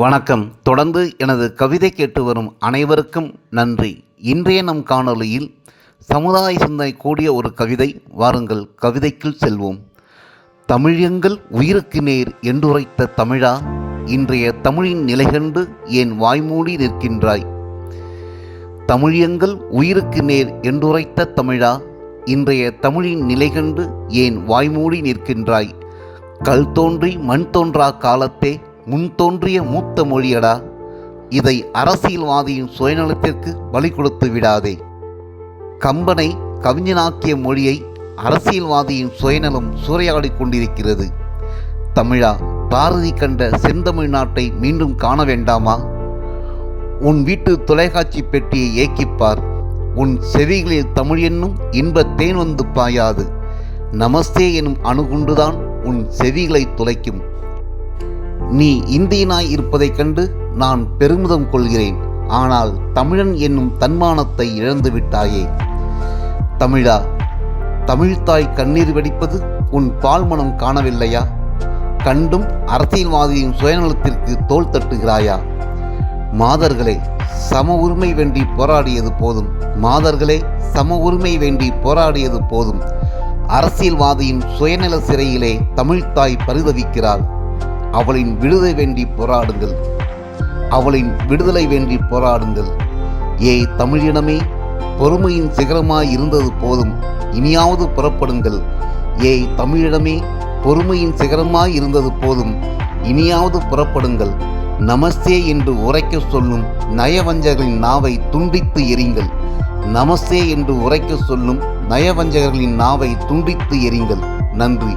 வணக்கம். தொடர்ந்து எனது கவிதை கேட்டு வரும் அனைவருக்கும் நன்றி. இன்றைய நம் காணொளியில் சமுதாய சிந்தனை கூடிய ஒரு கவிதை. வாருங்கள் கவிதைக்குள் செல்வோம். தமிழியங்கள் உயிருக்கு நேர் என்றுரைத்த தமிழா? இன்றைய தமிழின் நிலை கண்டு ஏன் வாய்மூடி நிற்கின்றாய்? தமிழியங்கள் உயிருக்கு நேர் என்றுரைத்த தமிழா? இன்றைய தமிழின் நிலை கண்டு ஏன் வாய்மூடி நிற்கின்றாய்? கல் தோன்றி மண் தோன்றா காலத்தே முன் தோன்றிய மூத்த மொழியடா. இதை அரசியல்வாதியின் சுயநலத்திற்கு பலி கொடுத்து விடாதே. கம்பனை கவிஞனாக்கிய மொழியை அரசியல்வாதியின் சுயநலம் சூறையாடிக் கொண்டிருக்கிறது. தமிழா பாரதி கண்ட செந்தமிழ் நாட்டை மீண்டும் காண வேண்டாமா? உன் வீட்டு தொலைக்காட்சி பெட்டியை ஏக்கிப்பார் உன் செவிகளில் தமிழ் என்னும் இன்பத்தேன் வந்து பாயாது. நமஸ்தே எனும் அணுகுண்டுதான் உன் செவிகளை துளைக்கும் நீ இந்தியனாய் இருப்பதைக் கண்டு நான் பெருமிதம் கொள்கிறேன். ஆனால் தமிழன் என்னும் தன்மானத்தை இழந்து விட்டாயே. தமிழா தமிழ்தாய் கண்ணீர் வெடிப்பது உன் பால்மனம் காணவில்லையா? கண்டும் அரசியல்வாதியின் சுயநலத்திற்கு தோல் தட்டுகிறாயா? மாதர்களே சம உரிமை வேண்டி போராடியது போதும். மாதர்களே சம உரிமை வேண்டி போராடியது போதும். அரசியல்வாதியின் சுயநல சிறையிலே தமிழ்தாய் பரிதவிக்கிறாள். அவளின் விடுதலை வேண்டி போராடுங்கள். அவளின் விடுதலை வேண்டி போராடுங்கள். ஏ தமிழினமே பொறுமையின் சிகரமாய் இருந்தது போதும். இனியாவது புறப்படுங்கள். ஏ தமிழிடமே பொறுமையின் சிகரமாய் இருந்தது போதும். இனியாவது புறப்படுங்கள். நமஸ்தே என்று உரைக்க சொல்லும் நயவஞ்சகர்களின் நாவை துண்டித்து எறிங்கள். நமஸ்தே என்று உரைக்க சொல்லும் நயவஞ்சகர்களின் நாவை துண்டித்து எறிங்கள். நன்றி.